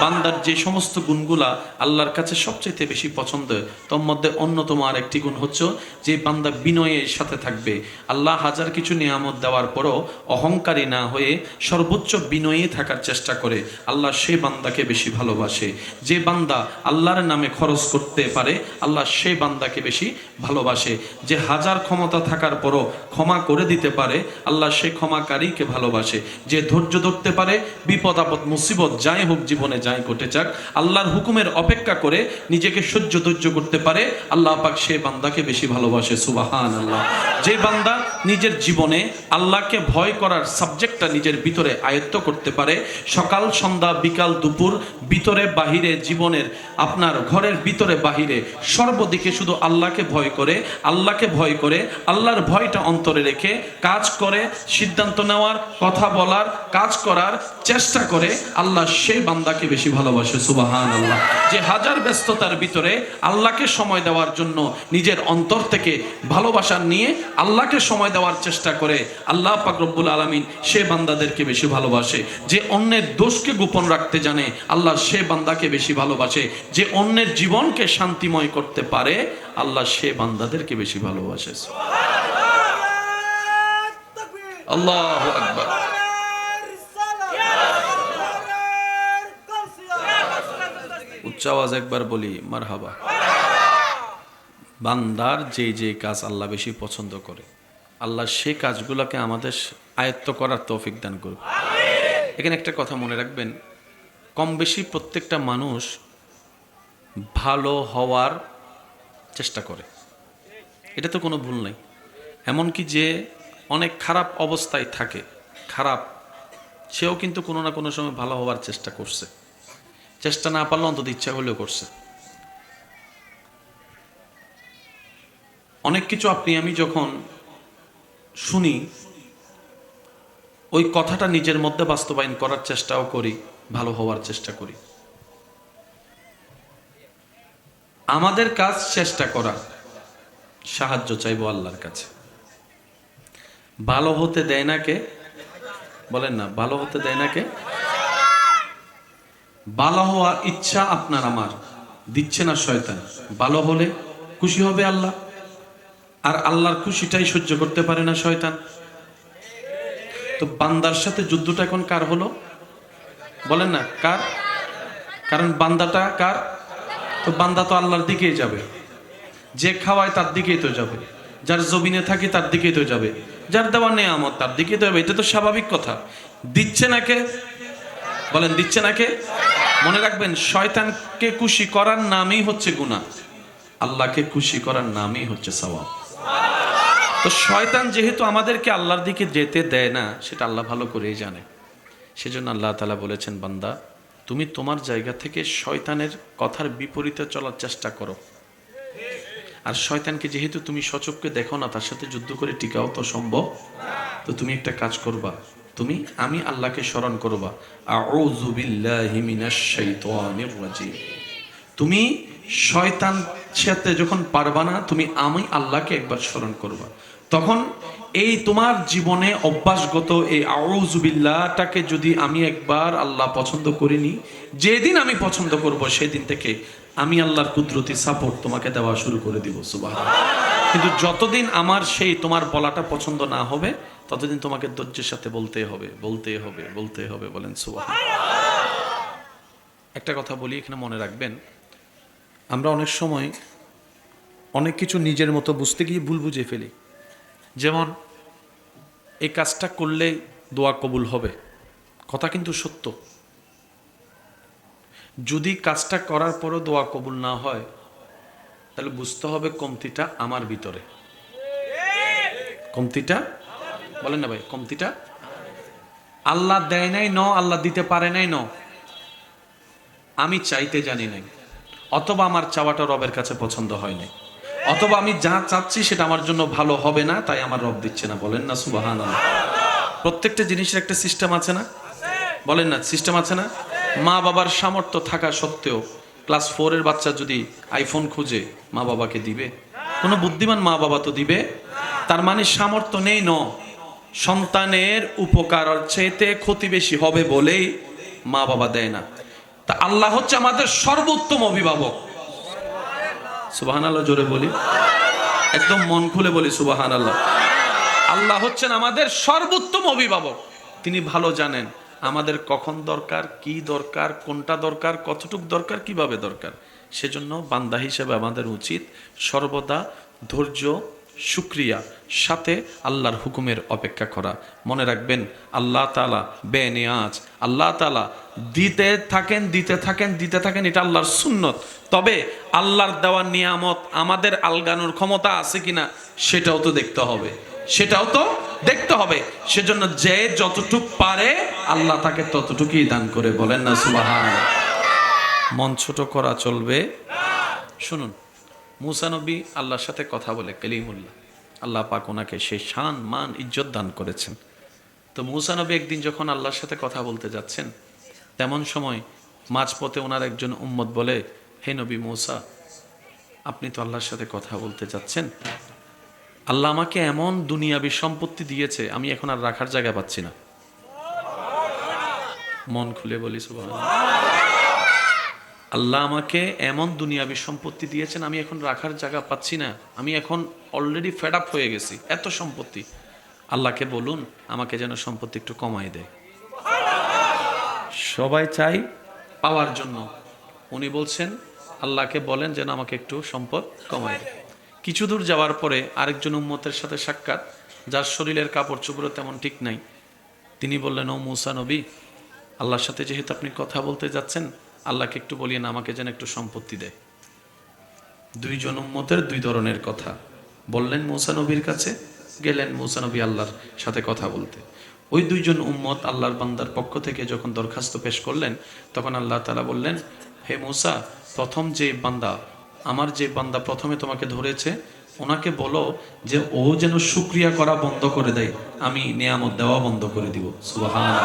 বান্দার যে সমস্ত গুণগুলা আল্লাহর কাছে সবচেয়ে বেশি পছন্দ, তোর মধ্যে অন্যতম আর একটি গুণ হচ্ছে যে বান্দা বিনয়ের সাথে থাকবে। আল্লাহ হাজার কিছু নিয়ামত দেওয়ার পরও অহংকারী না হয়ে সর্বোচ্চ বিনয়ী থাকার চেষ্টা করে। আল্লাহ সে বান্দাকে বেশি ভালোবাসে। যে বান্দা আল্লাহর নামে খরচ করতে পারে, আল্লাহ সে বান্দাকে বেশি ভালোবাসে। যে হাজার ক্ষমতা থাকার পরও ক্ষমা করে দিতে পারে, আল্লাহ সে ক্ষমাকারীকে ভালোবাসে। যে ধৈর্য ধরতে পারে, বিপদ আপদ, মুসিবত যাই হোক জীবনে যাই ঘটে যাক, আল্লাহর হুকুমের অপেক্ষা করে নিজেকে সহ্য ধৈর্য করতে পারে, আল্লাহ পাক সে বান্দাকে বেশি ভালোবাসে সুবাহান আল্লাহ যে বান্দা নিজের জীবনে আল্লাহকে ভয় করার সাবজেক্টটা নিজের ভিতরে আয়ত্ত করতে পারে, সকাল, সন্ধ্যা, বিকাল, দুপুর, ভিতরে, বাহিরে, জীবনের আপনার ঘরের ভিতরে, বাহিরে, সর্বদিকে শুধু আল্লাহকে ভয় করে, আল্লাহকে ভয় করে, আল্লাহর ভয়টা অন্তরে রেখে কাজ করে, সিদ্ধান্ত নেওয়ার, কথা বলার, কাজ করার, চেষ্টা করে, আল্লাহ সেই বান্দাকে বেশি ভালোবাসে সুবাহান আল্লাহ যে হাজার ব্যস্ততার ভিতরে আল্লাহকে সময় দেওয়ার জন্য নিজের অন্তর থেকে ভালোবাসা নিয়ে আল্লাহকে সময় দেওয়ার চেষ্টা করে, আল্লাহ পাক রব্বুল আলমিন সে বান্দাদেরকে বেশি ভালোবাসে। যে অন্যের দোষকে গোপন রাখতে জানে, আল্লাহ সে বান্দাকে বেশি ভালোবাসে। যে অন্যের জীবনকে শান্তিময় করতে পারে, আল্লাহ সে বান্দাদেরকে বেশি ভালোবাসে। আল্লাহ আকবার। উচ্চ আওয়াজ একবার বলি মার হাবা বান্দার যে যে কাজ আল্লাহ বেশি পছন্দ করে, আল্লাহ সে কাজগুলোকে আমাদের আয়ত্ত করার তৌফিক দান করবে এখানে একটা কথা মনে রাখবেন, কম বেশি প্রত্যেকটা মানুষ ভালো হওয়ার চেষ্টা করে। এটা তো কোনো ভুল নেই। এমনকি যে অনেক খারাপ অবস্থায় থাকে, খারাপ, সেও কিন্তু কোনো না কোনো সময় ভালো হওয়ার চেষ্টা করছে। চেষ্টা না পারলে অন্তত ইচ্ছা হলেও করছে। অনেক কিছু আপনি, আমি যখন শুনি, ওই কথাটা নিজের মধ্যে বাস্তবায়ন করার চেষ্টাও করি, ভালো হওয়ার চেষ্টা করি। আমাদের কাজ চেষ্টা করা, সাহায্য চাইব আল্লাহর কাছে। ভালো হতে দেয় না কে? বলেন না, ভালো হতে দেয় না কে? ভালো হওয়ার ইচ্ছা আপনার আমার। দিচ্ছে না শয়তান। ভালো হলে খুশি হবে আল্লাহ। আর আল্লাহর খুশিটাই সহ্য করতে পারে না শয়তান। তো বান্দার সাথে যুদ্ধটা এখন কার হলো? বলেন না, কার? কারণ বান্দাটা কার? তো বান্দা তো আল্লাহর দিকেই যাবে। যে খাওয়ায় তার দিকেই তো যাবে। যার জমিনে থাকে তার দিকেই তো যাবে। যার দেওয়া নেয়ামত তার দিকেই তো যাবে। এটা তো স্বাভাবিক কথা। দিচ্ছে না কে? বলেন, দিচ্ছে না কে? মনে রাখবেন, শয়তানকে খুশি করার নামই হচ্ছে গুনাহ। আল্লাহকে খুশি করার নামই হচ্ছে সওয়াব। তো শয়তান যেহেতু আমাদেরকে আল্লাহর দিকে যেতে দেয় না, সেটা আল্লাহ ভালো করেই জানে। সেজন্য আল্লাহ তালা বলেছেন, বান্দা, তুমি তোমার জায়গা থেকে শয়তানের কথার বিপরীতে চলার চেষ্টা করো। আর শয়তানকে যেহেতু তুমি সচককে দেখো না, তার সাথে যুদ্ধ করে টিকাও তো সম্ভব। তো তুমি একটা কাজ করবা তুমি, আমি আল্লাহকে স্মরণ করবা। তুমি শয়তান সাথে যখন পারবা না, তুমি, আমি আল্লাহকে একবার স্মরণ করবা। তখন এই তোমার জীবনে অভ্যাসগত এই আউজুবিল্লাহটাকে যদি আমি একবার আল্লাহ পছন্দ করিনি, যেদিন আমি পছন্দ করব, সেদিন থেকে আমি আল্লাহর কুদরতি সাপোর্ট তোমাকে দেওয়া শুরু করে দিব সুবাহ কিন্তু যতদিন আমার সেই তোমার বলাটা পছন্দ না হবে, ততদিন তোমাকে ধৈর্যের সাথে বলতে হবে বলতে হবে বলতে হবে, বলেন সুবাহ একটা কথা বলি, এখানে মনে রাখবেন, আমরা অনেক সময় অনেক কিছু নিজের মতো বুঝতে গিয়ে ভুল বুঝে ফেলি। যেমন, এই কাজটা করলে দোয়া কবুল হবে, কথা কিন্তু সত্য। যদি কাজটা করার পরও দোয়া কবুল না হয় তাহলে বুঝতে হবে কমতিটা আমার ভিতরে। কমতিটা? বলেন না ভাই, কমতিটা? আল্লাহ দেয় নাই, ন, আল্লাহ দিতে পারে নাই, ন। আমি চাইতে জানি নাই, অথবা আমার চাওয়াটা রবের কাছে পছন্দ হয় নাই, অথবা আমি যা চাচ্ছি সেটা আমার জন্য ভালো হবে না, তাই আমার রব দিচ্ছে না, বলেন না সুবাহান প্রত্যেকটা জিনিসের একটা সিস্টেম আছে না? বলেন না সিস্টেম আছে না? মা বাবার সামর্থ্য থাকা সত্ত্বেও ক্লাস ফোরের বাচ্চা যদি আইফোন খুঁজে মা বাবাকে দিবে? কোনো বুদ্ধিমান মা বাবা তো দিবে? তার মানে সামর্থ্য নেই, ন। সন্তানের উপকার চেয়েতে ক্ষতি বেশি হবে বলেই মা বাবা দেয় না। তা আল্লাহ হচ্ছে আমাদের সর্বোত্তম অভিভাবক। সুবাহান আল্লাহ জোরে বলি। একদম মন খুলে বলি সুবাহান আল্লাহ আল্লাহ হচ্ছেন আমাদের সর্বোত্তম অভিভাবক। তিনি ভালো জানেন। আমাদের কখন দরকার, কি দরকার, কোনটা দরকার, কতটুক দরকার, কীভাবে দরকার, সেজন্য বান্দা হিসেবে আমাদের উচিত সর্বদা ধৈর্য, শুক্রিয়া, সাথে আল্লাহর হুকুমের অপেক্ষা করা। মনে রাখবেন, আল্লাহ তালা বেনিয়াজ। আল্লাহ তালা দিতে থাকেন দিতে থাকেন দিতে থাকেন, এটা আল্লাহর সুন্নত। তবে আল্লাহর দেওয়ার নিয়ামত আমাদের আলগানোর ক্ষমতা আছে কিনা, সেটাও তো দেখতে হবে। সেটাও তো দেখতে হবে। সেজন্য যে যতটুক পারে আল্লাহ তাকে ততটুকুই দান করে বলেন না, সুবাহান। মন ছোট করা চলবে। শুনুন মুসানবী আল্লাহর সাথে কথা বলে কালিমুল্লাহ। আল্লাহ পাক ওনাকে সেই শান, মান, ইজ্জত দান করেছেন। তো মুসানবী একদিন যখন আল্লাহর সাথে কথা বলতে যাচ্ছেন, তেমন সময় মাঝপথে ওনার একজন উম্মত বলে, হে নবী মৌসা, আপনি তো আল্লাহর সাথে কথা বলতে যাচ্ছেন? আল্লাহ আমাকে এমন দুনিয়াবি সম্পত্তি দিয়েছে, আমি এখন আর রাখার জায়গা পাচ্ছি না। মন খুলে বলি আল্লাহ আমাকে এমন দুনিয়াবি সম্পত্তি দিয়েছেন, আমি এখন রাখার জায়গা পাচ্ছি না। আমি এখন অলরেডি ফেড আপ হয়ে গেছি, এত সম্পত্তি। আল্লাহকে বলুন, আমাকে যেন সম্পত্তি একটু কমাই দেয়। সবাই চাই পাওয়ার জন্য। উনি বলছেন, আল্লাহকে বলেন যেন আমাকে একটু সম্পদ কমাই দেয়। কিছু দূর যাওয়ার পরে আরেকজন উম্মতের সাথে সাক্ষাৎ, যার শরীরের কাপড় চোপড়ও তেমন ঠিক নাই। তিনি বললেন, ও মুসা নবী, আল্লাহর সাথে যেহেতু আপনি কথা বলতে যাচ্ছেন, আল্লাহকে একটু বলিয়েন, আমাকে যেন একটু সম্পত্তি দেয়। দুইজন উম্মতের দুই ধরনের কথা। বললেন, মুসা নবীর কাছে। গেলেন, মুসা নবী আল্লাহর সাথে কথা বলতে। ওই দুইজন উম্মত আল্লাহর বান্দার পক্ষ থেকে যখন দরখাস্ত পেশ করলেন, তখন আল্লাহ তালা বললেন, হে মৌসা, প্রথম যে বান্দা আমার যে বান্দা প্রথমে তোমাকে ধরেছে ওনাকে বলো যে ও যেন শুক্রিয়া করা বন্ধ করে দেয় আমি নিয়ামত দেওয়া বন্ধ করে দিব। সুবাহান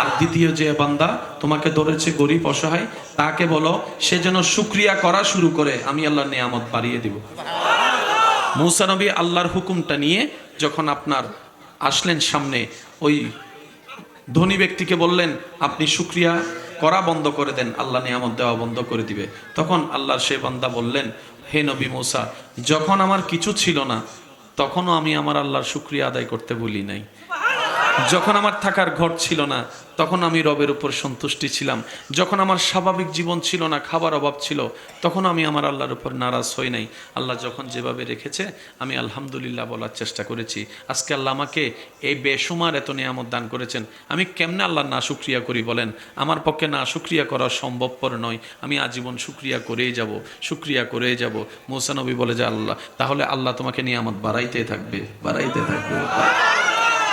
আর দ্বিতীয় যে বান্দা তোমাকে ধরেছে গরিব অসহায় তাকে বলো সে যেন শুক্রিয়া করা শুরু করে আমি আল্লাহর নিয়ামত বাড়িয়ে দিব। মুসা নবী আল্লাহর হুকুমটা নিয়ে যখন আপনার আসলেন সামনে ওই ধনী ব্যক্তিকে বললেন আপনি শুক্রিয়া করা বন্ধ করে দেন, আল্লাহ নিয়ামত দেওয়া বন্ধ করে দিবে। তখন আল্লাহর সে বান্দা বললেন, হে নবী মুসা, যখন আমার কিছু ছিল না, তখনও আমি আমার আল্লাহর শুক্রিয়া আদায় করতে বলি নাই। যখন আমার থাকার ঘর ছিল না, তখন আমি রবের উপর সন্তুষ্টি ছিলাম। যখন আমার স্বাভাবিক জীবন ছিল না, খাবার অভাব ছিল, তখন আমি আমার আল্লাহর উপর নারাজ হই নাই। আল্লাহ যখন যেভাবে রেখেছে, আমি আলহামদুলিল্লাহ বলার চেষ্টা করেছি। আজকে আল্লাহ আমাকে এই বেসুমার এত নিয়ামত দান করেছেন। আমি কেমনে আল্লাহ না শুক্রিয়া করি বলেন? আমার পক্ষে না শুক্রিয়া করা সম্ভবপর নয়। আমি আজীবন শুক্রিয়া করেই যাব, শুক্রিয়া করেই যাব। মৌসানবী বলে যে, আল্লাহ, তাহলে আল্লাহ তোমাকে নিয়ামত বাড়াইতে থাকবে বাড়াইতে থাকবে।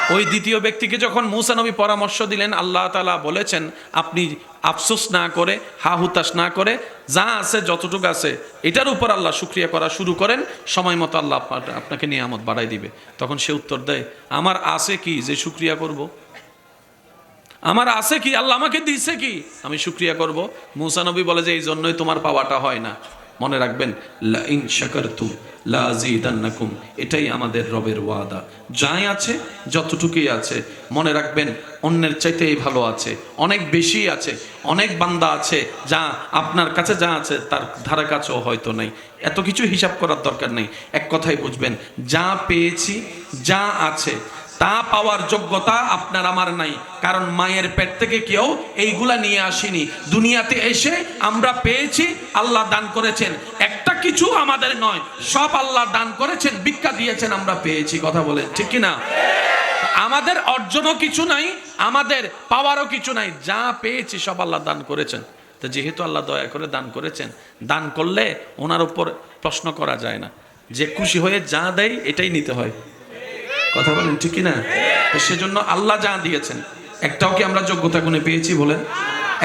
ওই দ্বিতীয় ব্যক্তিকে যখন মুসা নবী পরামর্শ দিলেন, আল্লাহ তালা বলেছেন, আপনি আফসোস না করে হা হুতাশ না করে, যা আছে যতটুকু আছে, এটার উপর আল্লাহ শুক্রিয়া করা শুরু করেন, সময় মতো আল্লাহ আপনা- আপনাকে নিয়ামত বাড়াই দিবে। তখন সে উত্তর দেয়, আমার আছে কি যে শুক্রিয়া করব। আমার আছে কি? আল্লাহ আমাকে দিছে কি? আমি শুক্রিয়া করব। মুসা নবী বলে যে, এই জন্যই তোমার পাওয়াটা হয় না। মনে রাখবেন লা ইন শাকারতুম, লা আযীদান্নাকুম। এটাই আমাদের রবের ওয়াদা। যাই আছে, যতটুকুই আছে, মনে রাখবেন, অন্যের চাইতেই ভালো আছে, অনেক বেশি আছে, অনেক বান্দা আছে, যা আপনার কাছে যা আছে, তার ধারা কাছেও হয়তো নেই। এত কিছু হিসাব করার দরকার নেই। এক কথাই বুঝবেন, যা পেয়েছি, যা আছে তা পাওয়ার যোগ্যতা আপনার, আমার নাই। কারণ মায়ের পেট থেকে কেউ এইগুলা নিয়ে আসেনি। দুনিয়াতে এসে আমরা পেয়েছি, আল্লাহ দান করেছেন। একটা কিছু আমাদের নয়, সব আল্লাহ দান করেছেন, ভিক্ষা দিয়েছেন, আমরা পেয়েছি। কথা বলে ঠিক কি না আমাদের অর্জনও কিছু নাই, আমাদের পাওয়ারও কিছু নাই। যা পেয়েছি, সব আল্লাহ দান করেছেন। তো যেহেতু আল্লাহ দয়া করে দান করেছেন, দান করলে ওনার উপর প্রশ্ন করা যায় না। যে খুশি হয়ে যা দেয়, এটাই নিতে হয়। কথা বলেন, ঠিক না সেজন্য আল্লাহ যা দিয়েছেন, একটাও কি আমরা যোগ্যতা গুণে পেয়েছি বলেন?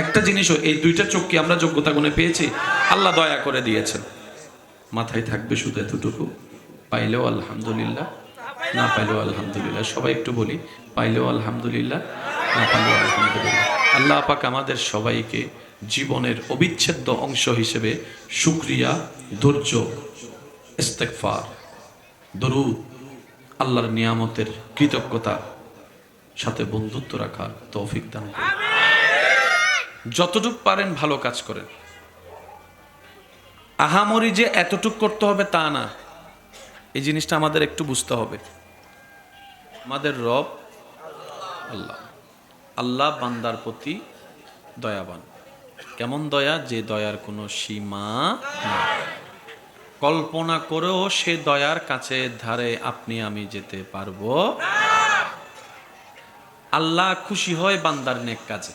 একটা জিনিসও, এই দুইটা চোখ কি আমরা যোগ্যতা গুণে পেয়েছি? আল্লাহ দয়া করে দিয়েছেন। মাথায় থাকবে শুধু এতটুকু। পাইলেও আলহামদুলিল্লাহ, না পাইলেও আলহামদুলিল্লাহ। সবাই একটু বলি, পাইলেও আলহামদুলিল্লাহ, না পাইলেও আলহামদুলিল্লাহ। আল্লাহ পাক আমাদের সবাইকে জীবনের অবিচ্ছেদ্য অংশ হিসেবে সুক্রিয়া ধৈর্য ইস্তেকফার দরুদ আল্লাহর নিয়ামতের কৃতজ্ঞতা সাথে বন্ধুত্ব রাখার তৌফিক দান। যতটুক পারেন ভালো কাজ করেন। আহামরি যে এতটুক করতে হবে তা না। এই জিনিসটা আমাদের একটু বুঝতে হবে। আমাদের রব আল্লাহ। আল্লাহ বান্দার প্রতি দয়াবান। কেমন দয়া? যে দয়ার কোনো সীমা নাই। কল্পনা করেও সে দয়ার কাছে ধারে আপনি আমি যেতে পারব। আল্লাহ খুশি হয় বান্দার নেক কাজে।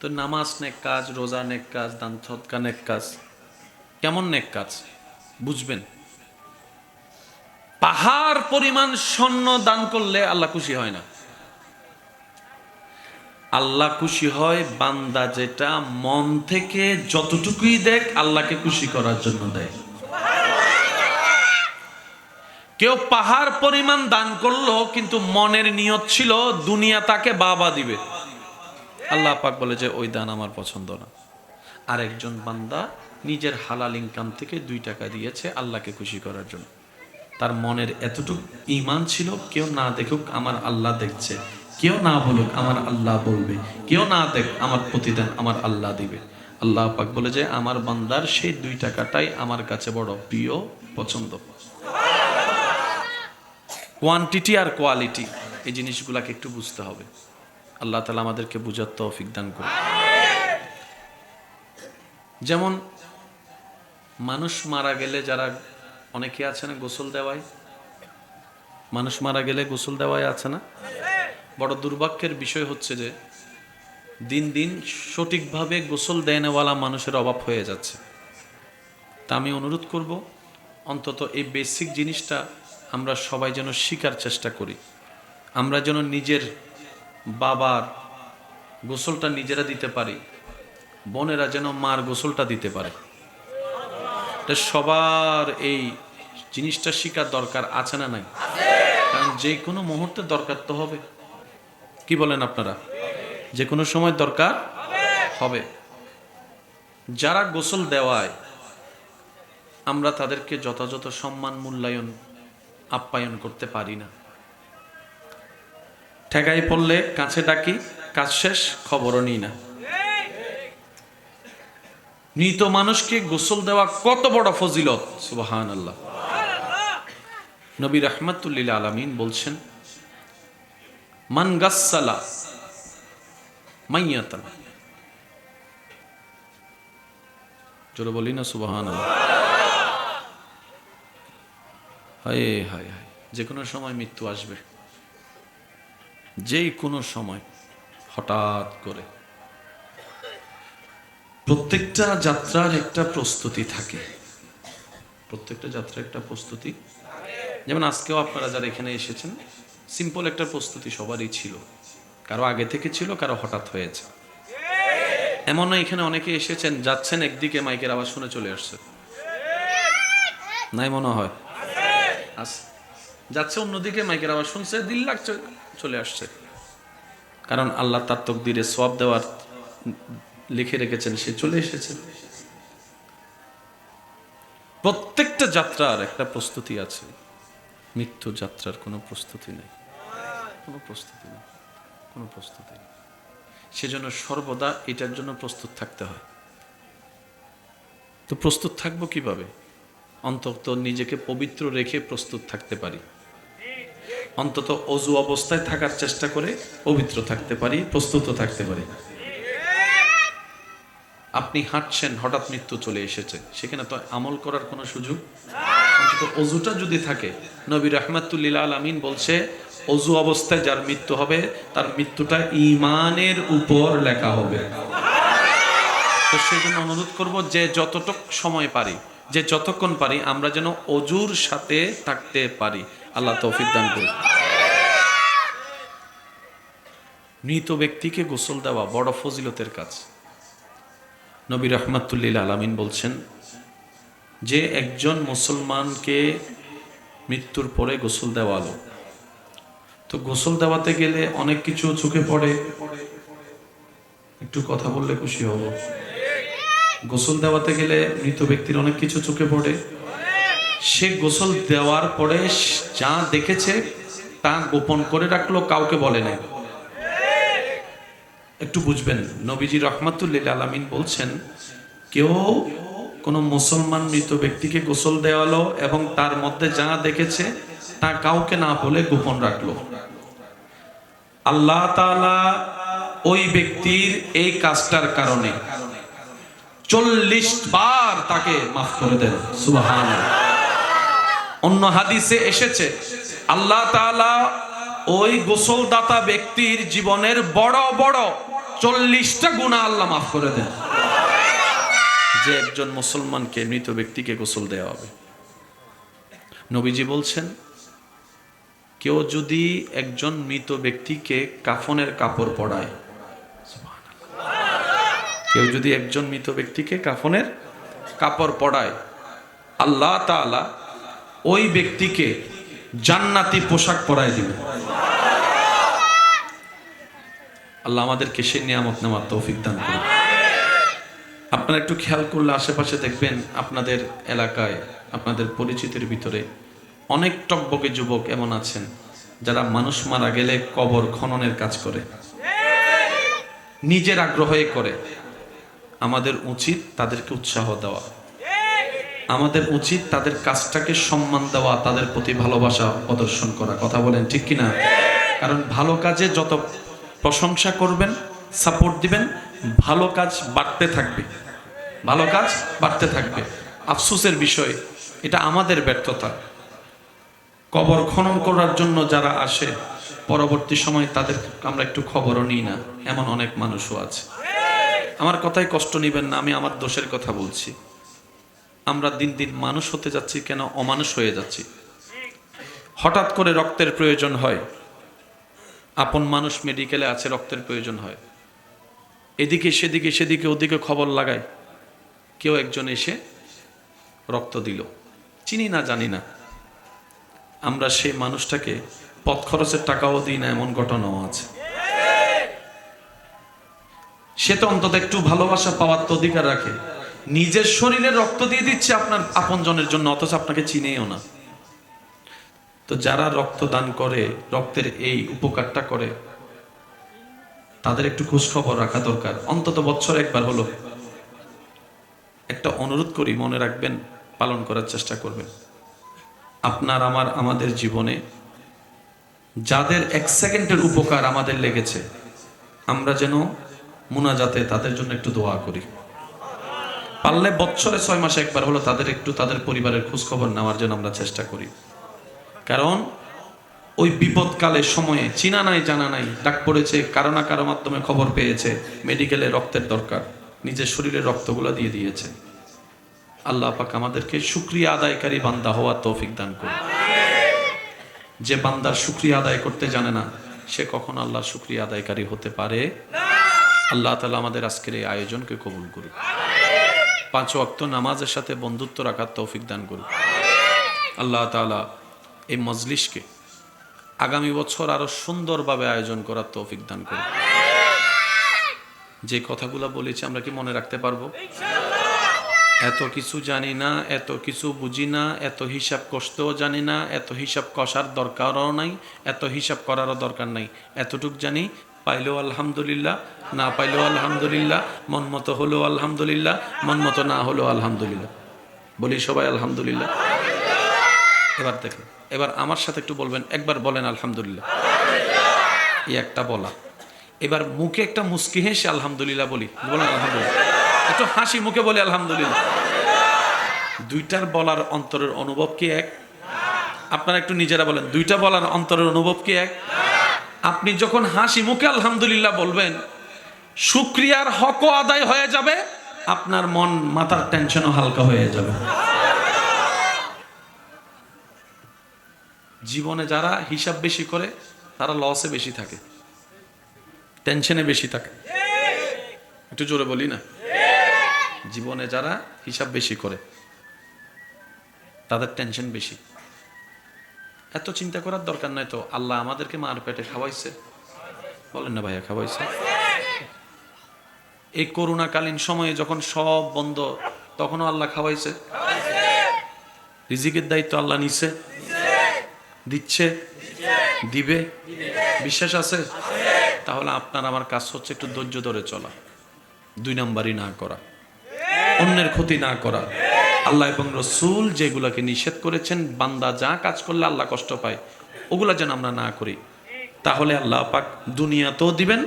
তো নামাজ নেক কাজ, রোজা নেক কাজ, দান সৎকা নেক কাজ, কেমন নেক কাজ? বুঝবেন। পাহাড় পরিমাণ স্বর্ণ দান করলে আল্লাহ খুশি হয় না। আল্লাহ খুশি হয় বান্দা যেটা মন থেকে যতটুকুই দেখ, আল্লাহকে খুশি করার জন্য দেয়। কেউ পাহাড় পরিমাণ দান করল, কিন্তু মনের নিয়ত ছিল দুনিয়া তাকে বাবা দিবে। আল্লাহ পাক বলে যে, ওই দান আমার পছন্দ না। আর একজন বান্দা নিজের হালাল ইনকাম থেকে দুই টাকা দিয়েছে আল্লাহকে খুশি করার জন্য। তার মনের এতটুকু ইমান ছিল, কেউ না দেখুক আমার আল্লাহ দেখছে, কেউ না বলুক আমার আল্লাহ বলবে, কেউ না দেখ আমার প্রতিদান আমার আল্লাহ দিবে। আল্লাহ পাক বলে যে, আমার বান্দার সেই দুই টাকাটাই আমার কাছে বড় প্রিয়, পছন্দ। কোয়ান্টিটি আর কোয়ালিটি এই জিনিসগুলাকে একটু বুঝতে হবে। আল্লাহ তালা আমাদেরকে বুঝার তৌফিক দান করে যেমন, মানুষ মারা গেলে যারা অনেকে আছে না গোসল দেওয়ায়? মানুষ মারা গেলে গোসল দেওয়ায় আছে না? বড় দুর্ভাগ্যের বিষয় হচ্ছে যে, দিন দিন সঠিকভাবে গোসল দেয়নেওয়ালা মানুষের অভাব হয়ে যাচ্ছে। তা আমি অনুরোধ করব, অন্তত এই বেসিক জিনিসটা আমরা সবাই যেন শিকার চেষ্টা করি। আমরা যেন নিজের বাবার গোসলটা নিজেরা দিতে পারি। বোনেরা যেন মার গোসলটা দিতে পারে। সবার এই জিনিসটা শিকার দরকার আছে না নাই? কারণ যে কোনো মুহূর্তে দরকার তো হবে। কি বলেন আপনারা? যে কোনো সময় দরকার হবে। যারা গোসল দেওয়ায়, আমরা তাদেরকে যথাযথ সম্মান, মূল্যায়ন আপ্যায়ন করতে পারি না। ঠেকাই পড়লে কাছে ডাকি, কাজ শেষ, খবরও নিই না। মৃত মানুষকে গোসল দেওয়া কত বড় ফজিলত সুবাহান আল্লাহ নবী রহমতুল্লিল আলমিন বলছেন, মান গাসালা মাইয়াতান। জোরে বলি না সুবাহান আল্লাহ হায় হায় হায়। যে কোনো সময় মৃত্যু আসবে। যে কোনো সময়, হঠাৎ করে। প্রত্যেকটা যাত্রার একটা প্রস্তুতি থাকে। প্রত্যেকটা যাত্রার একটা প্রস্তুতি। যেমন আজকেও আপনারা যারা এখানে এসেছেন সিম্পল একটা প্রস্তুতি সবারই ছিল। কারও আগে থেকে ছিল, কারও হঠাৎ হয়েছে। এমন না এখানে অনেকে এসেছেন, যাচ্ছেন, একদিকে মাইকের আওয়াজ শুনে চলে আসছে। নাই মনে হয়। আস। যাচ্ছে অন্যদিকে, মাইকের আওয়াজ শুনছে, দিল লাগছে, চলে আসছে। কারণ আল্লাহ তার তকদিরে সব দেওয়ার লিখে রেখেছেন, সে চলে এসেছে। প্রত্যেকটা যাত্রার একটা প্রস্তুতি আছে। মৃত্যু যাত্রার কোনো প্রস্তুতি নেই। কোনো প্রস্তুতি নেই। কোনো প্রস্তুতি নেই। সেজন্য সর্বদা এটার জন্য প্রস্তুত থাকতে হয়। তো প্রস্তুত থাকব কীভাবে? অন্তত নিজেকে পবিত্র রেখে প্রস্তুত থাকতে পারি। অন্তত অজু অবস্থায় থাকার চেষ্টা করে পবিত্র থাকতে পারি, প্রস্তুত থাকতে পারি। আপনি হাঁটছেন, হঠাৎ মৃত্যু চলে এসেছে। সেখানে তো আমল করার কোনো সুযোগ? অন্তত অজুটা যদি থাকে, নবী রহমাতুল্লিল আলমিন বলছে, অজু অবস্থায় যার মৃত্যু হবে, তার মৃত্যুটা ইমানের উপর লেখা হবে। তো সেই জন্য অনুরোধ করব যে যতটুক সময় পারি যে যতক্ষণ পারি আমরা যেন অজুর সাথে থাকতে পারি। আল্লাহ তৌফিক দান করি মৃত ব্যক্তিকে গোসল দেওয়া বড় ফজিলতের কাজ। নবী রহমাতুল্লিল আলামিন বলছেন, যে একজন মুসলমানকে মৃত্যুর পরে গোসল দেওয়ালো তো গোসল দেওয়াতে গেলে অনেক কিছু চোখে পড়ে। একটু কথা বললে খুশি হব। গোসল দেওয়াতে গেলে মৃত ব্যক্তির অনেক কিছু চোখে পড়ে। সে গোসল দেওয়ার পরে যা দেখেছে, তা গোপন করে রাখল, কাউকে বলে নাই। একটু বুঝবেন, নবীজি রহমাতুল্লিল আলামিন বলছেন, কেউ কোনো মুসলমান মৃত ব্যক্তিকে গোসল দেওয়ালো এবং তার মধ্যে যা দেখেছে, তা কাউকে না বলে গোপন রাখল। আল্লাহ তাআলা ওই ব্যক্তির এই কাজটার কারণে চল্লিশ বার তাকে মাফ করে দেন। সুবাহান অন্য হাদিসে এসেছে, আল্লাহ তাআলা ওই গোসলদাতা ব্যক্তির জীবনের বড় বড় চল্লিশটা গুণা আল্লাহ মাফ করে দেন। যে একজন মুসলমানকে, মৃত ব্যক্তিকে গোসল দেওয়া হবে। নবীজি বলছেন, কেউ যদি একজন মৃত ব্যক্তিকে কাফনের কাপড় পরায় কেউ যদি একজন মৃত ব্যক্তিকে কাফনের কাপড় পরায়, আল্লাহ তাআলা ওই ব্যক্তিকে জান্নাতি পোশাক পরায় দিবে আল্লাহ আমাদেরকে সে নিয়ামত নেওয়ার তৌফিক দান করুন। আপনারা একটু খেয়াল করলে আশেপাশে দেখবেন আপনাদের এলাকায়, আপনাদের পরিচিতির ভিতরে অনেক টকবকে যুবক এমন আছেন, যারা মানুষ মারা গেলে কবর খননের কাজ করে, নিজের আগ্রহে করে। আমাদের উচিত তাদেরকে উৎসাহ দেওয়া। আমাদের উচিত তাদের কাজটাকে সম্মান দেওয়া, তাদের প্রতি ভালোবাসা প্রদর্শন করা। কথা বলেন ঠিক কিনা? কারণ ভালো কাজে যত প্রশংসা করবেন সাপোর্ট দিবেন, ভালো কাজ বাড়তে থাকবে। ভালো কাজ বাড়তে থাকবে। আফসোসের বিষয়, এটা আমাদের ব্যর্থতা। কবর খনন করার জন্য যারা আসে, পরবর্তী সময় তাদের আমরা একটু খবরও নিই না। এমন অনেক মানুষও আছে। আমার কথায় কষ্ট নেবেন না, আমি আমার দোষের কথা বলছি। আমরা দিন দিন মানুষ হতে যাচ্ছি, কেন অমানুষ হয়ে যাচ্ছি? হঠাৎ করে রক্তের প্রয়োজন হয়। আপন মানুষ মেডিকেলে আছে, রক্তের প্রয়োজন হয়। এদিকে, সেদিকে সেদিকে, ওদিকে খবর লাগায়। কেউ একজন এসে রক্ত দিল। চিনি না, জানি না। আমরা সেই মানুষটাকে পথ খরচের টাকাও দিই না, এমন ঘটনাও আছে। সে তো অন্তত একটু ভালোবাসা পাওয়ার তো অধিকার রাখে। নিজের শরীরে রক্ত দিয়ে দিচ্ছে আপনার আপনজনের জন্য, অথচ আপনাকে চিনেও না। তো যারা রক্ত দান করে, রক্তের এই উপকারটা করে, তাদের একটু খোঁজ খবর রাখা দরকার। অন্তত বছর একবার হলো। একটা অনুরোধ করি, মনে রাখবেন, পালন করার চেষ্টা করবেন। আপনার, আমার, আমাদের জীবনে যাদের এক সেকেন্ডের উপকার আমাদের লেগেছে, আমরা যেন মুনাজাতে তাদের জন্য একটু দোয়া করি। পারলে বছরে ছয় মাসে একবার হলো তাদের একটু তাদের পরিবারের খোঁজ খবর নেওয়ার জন্য আমরা চেষ্টা করি। কারণ ওই বিপদকালের সময়ে চিনা নাই, জানা নাই, ডাক পড়েছে, কারও না কারও মাধ্যমে খবর পেয়েছে, মেডিকেলে রক্তের দরকার, নিজের শরীরের রক্তগুলো দিয়ে দিয়েছে। আল্লাহ পাক আমাদেরকে শুক্রিয়া আদায়কারী বান্দা হওয়ার তৌফিক দান করুন। যে বান্দার শুক্রিয়া আদায় করতে জানে না, সে কখন আল্লাহ শুক্রিয়া আদায়কারী হতে পারে আল্লাহ তালা আমাদের আজকের এই আয়োজনকে কবুল করুন পাঁচ ওয়াক্ত নামাজের সাথে বন্ধুত্ব রাখার তৌফিক দান করুন আল্লাহ তালা এই মজলিসকে আগামী বছর আরও সুন্দরভাবে আয়োজন করার তৌফিক দান করুন যে কথাগুলো বলেছি আমরা কি মনে রাখতে পারব? এত কিছু জানি না, এত কিছু বুঝি না, এত হিসাব কষতেও জানি না, এত হিসাব কষার দরকারও নাই, এত হিসাব করারও দরকার নাই। এতটুক জানি পাইলেও আলহামদুলিল্লাহ, না পাইলেও আলহামদুলিল্লাহ, মন মতো হলেও আলহামদুলিল্লাহ, মন মতো না হলেও আলহামদুলিল্লাহ। বলি সবাই আলহামদুলিল্লাহ। এবার দেখেন, এবার আমার সাথে একটু বলবেন, একবার বলেন আলহামদুলিল্লাহ। এই একটা বলা। এবার মুখে একটা মুস্কি হেসে আলহামদুলিল্লাহ বলি। বলেন আলহামদুলিল্লাহ। একটু হাসি মুখে বলি আলহামদুলিল্লাহ। দুইটার বলার অন্তরের অনুভব কি এক? আপনারা একটু নিজেরা বলেন, দুইটা বলার অন্তরের অনুভব কি এক? আপনি যখন হাসি মুখে আলহামদুলিল্লাহ বলবেন, শুক্রিয়ার হকও আদায় হয়ে যাবে, আপনার মন, মাথার টেনশনও হালকা হয়ে যাবে। জীবনে যারা হিসাব বেশি করে, তারা লসে বেশি থাকে। টেনশনে বেশি থাকে। একটু জোরে বলি না? জীবনে যারা হিসাব বেশি করে, তাদের টেনশন বেশি। এত চিন্তা করার দরকার নাই তো, আল্লাহ আমাদেরকে মার পেটে খাওয়াইছে। বলেন না ভাইয়া, খাওয়াইছে? এই করোনাকালীন সময়ে যখন সব বন্ধ, তখনও আল্লাহ খাওয়াইছে? রিজিকের দায়িত্ব আল্লাহ নিছে? দিচ্ছে? দিবে? বিশ্বাস আছে? তাহলে আপনার আমার কাজ হচ্ছে একটু ধৈর্য ধরে চলা। দুই নাম্বারই না করা। অন্যের ক্ষতি না করা। আল্লাহ এবং রসুল যেগুলাকে নিষেধ করেছেন, বান্দা যা কাজ করলে আল্লাহ কষ্ট পায়, ওগুলা যেন আমরা না করি। তাহলে আল্লাহ পাক দুনিয়াতেও দিবেন,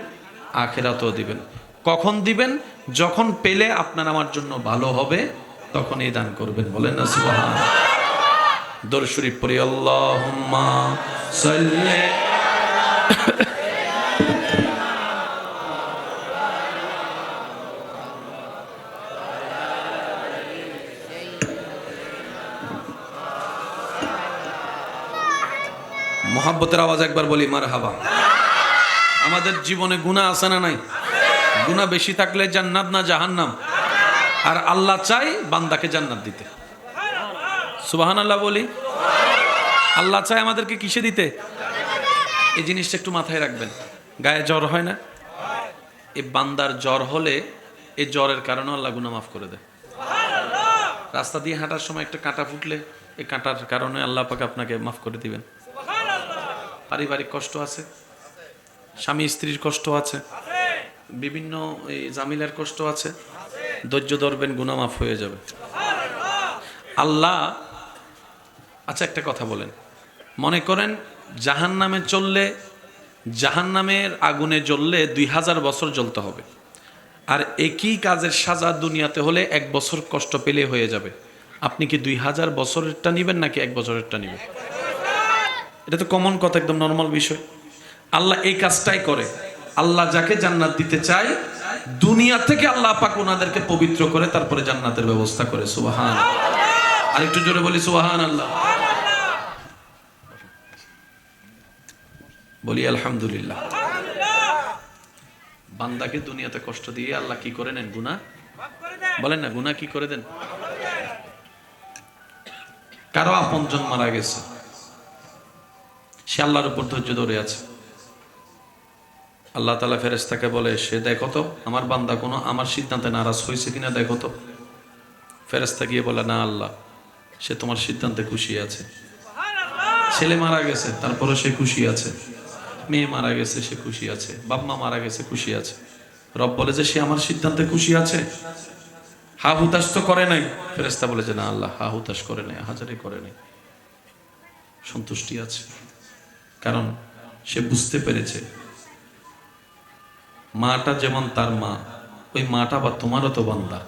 আখেরাতেও দিবেন। কখন দিবেন? যখন পেলে আপনার আমার জন্য ভালো হবে, তখন এই দান করবেন। বলেন না সুবহান দরুদ শরীফ পড়ি মোহাব্বতের আওয়াজ একবার বলি মার হাবা আমাদের জীবনে গুণা আছে না নাই? গুণা বেশি থাকলে জান্নাত না জাহান্নাম? আর আল্লাহ চাই বান্দাকে জান্নাত দিতে। সুবাহান আল্লাহ বলি। আল্লাহ চাই আমাদেরকে কিসে দিতে? এই জিনিসটা একটু মাথায় রাখবেন। গায়ে জ্বর হয় না? এ বান্দার জ্বর হলে এই জ্বরের কারণে আল্লাহ গুণা মাফ করে দেয়। রাস্তা দিয়ে হাঁটার সময় একটা কাঁটা ফুটলে এই কাঁটার কারণে আল্লাহ পাকে আপনাকে মাফ করে দিবেন। পারিবারিক কষ্ট আছে, স্বামী স্ত্রীর কষ্ট আছে, বিভিন্ন এই জামিলার কষ্ট আছে, ধৈর্য ধরবেন, গুনামাফ হয়ে যাবে। আল্লাহ আচ্ছা একটা কথা বলেন। মনে করেন জাহান নামে চললে জাহান নামের আগুনে জ্বললে দুই হাজার বছর জ্বলতে হবে। আর একই কাজের সাজা দুনিয়াতে হলে এক বছর কষ্ট পেলে হয়ে যাবে। আপনি কি দুই হাজার বছরেরটা নেবেন নাকি এক বছরেরটা নেবেন? এটা তো কমন কথা, একদম নর্মাল বিষয়। আল্লাহ এই কাজটাই করে। আল্লাহ যাকে জান্নাত দিতে চায়, দুনিয়া থেকে আল্লাহ পাক ওনাদেরকে পবিত্র করে, তারপরে জান্নাতের ব্যবস্থা করে। সুবাহান আর একটু জোরে বলি সুবাহান আল্লাহ বলি, আলহামদুলিল্লাহ। বান্দাকে দুনিয়াতে কষ্ট দিয়ে আল্লাহ কি করে নেন? গুনা বলেন না গুনা কি করে দেন? কারও আপনজন মারা গেছে। সে আল্লাহর উপর ধৈর্য ধরে আছে। আল্লাহ তালা ফেরেস্তাকে বলে, সে দেখো তো, আমার বান্দা কোনো আমার সিদ্ধান্তে নারাজ হয়েছে কিনা দেখো তো। ফেরেস্তা গিয়ে বলে, না আল্লাহ, সে তোমার সিদ্ধান্তে খুশি আছে। ছেলে মারা গেছে তারপরে সে খুশি আছে। মেয়ে মারা গেছে, সে খুশি আছে। বাপমা মারা গেছে, খুশি আছে। রব বলে যে, সে আমার সিদ্ধান্তে খুশি আছে। হা হুতাশ তো করে নাই। ফেরেস্তা বলে যে, না আল্লাহ, হা হুতাশ করে নাই, হাজারে করে নাই। সন্তুষ্টি আছে। কারণ সে বুঝতে পেরেছে। মাটা যেমন তার মা ওই মাটা বা তোমারও তো বান্দা।